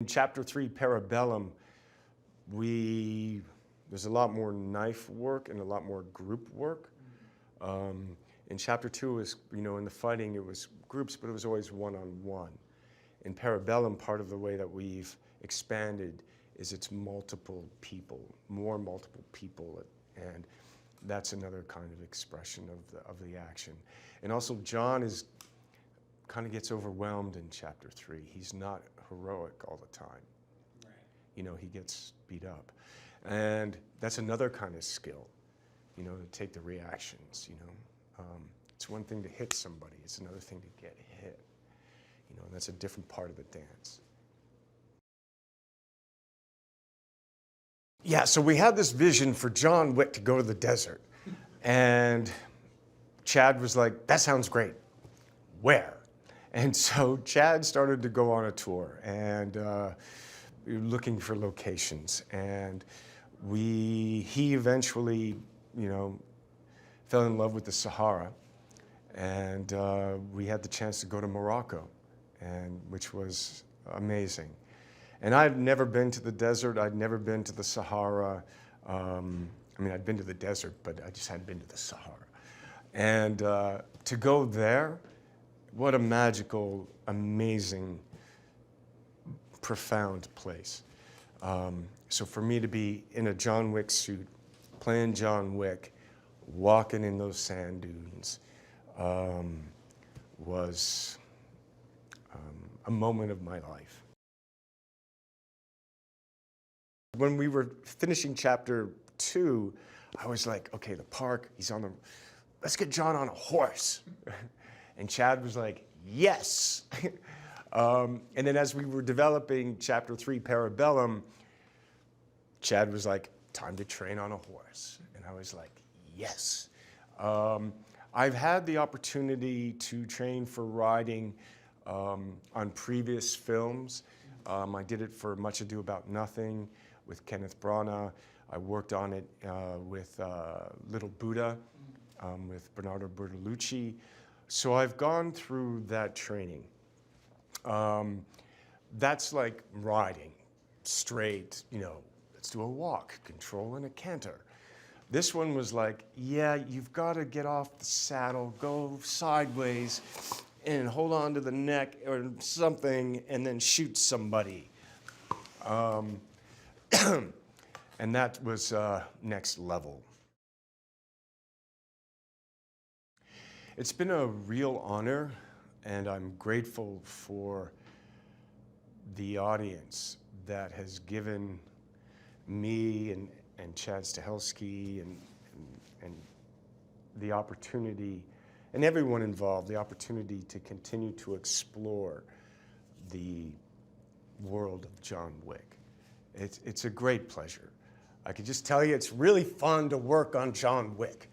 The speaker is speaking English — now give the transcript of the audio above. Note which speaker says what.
Speaker 1: In chapter three, Parabellum, we there's a lot more knife work and a lot more group work. Um, in chapter two, was you know in the fighting it was groups, but it was always one on one. In Parabellum, part of the way that we've expanded is it's multiple people, more multiple people, and that's another kind of expression of the, of the action. And also, John is kind of gets overwhelmed in chapter three. He's not heroic all the time.
Speaker 2: Right.
Speaker 1: You know, he gets beat up. And that's another kind of skill, you know, to take the reactions, you know. Um, it's one thing to hit somebody, it's another thing to get hit, you know, and that's a different part of the dance. Yeah, so we had this vision for John Wick to go to the desert. And Chad was like, that sounds great. Where? And so Chad started to go on a tour and uh, looking for locations. And we, he eventually, you know, fell in love with the Sahara. And uh, we had the chance to go to Morocco, and, which was amazing. And I'd never been to the desert. I'd never been to the Sahara. Um, I mean, I'd been to the desert, but I just hadn't been to the Sahara. And uh, to go there, what a magical, amazing, profound place. Um, so for me to be in a John Wick suit, playing John Wick, walking in those sand dunes, um, was um, a moment of my life. When we were finishing chapter two, I was like, okay, the park, he's on the, let's get John on a horse. And Chad was like, yes. um, and then as we were developing chapter three, Parabellum, Chad was like, time to train on a horse. And I was like, yes. Um, I've had the opportunity to train for riding um, on previous films. Um, I did it for Much Ado About Nothing with Kenneth Branagh. I worked on it uh, with uh, Little Buddha um, with Bernardo Bertolucci. So I've gone through that training. Um, that's like riding straight, you know, let's do a walk, control and a canter. This one was like, yeah, you've got to get off the saddle, go sideways, and hold on to the neck or something, and then shoot somebody. Um, and that was uh, next level. It's been a real honor, and I'm grateful for the audience that has given me and, and Chad Stahelski and, and, and the opportunity, and everyone involved, the opportunity to continue to explore the world of John Wick. It's, it's a great pleasure. I can just tell you it's really fun to work on John Wick.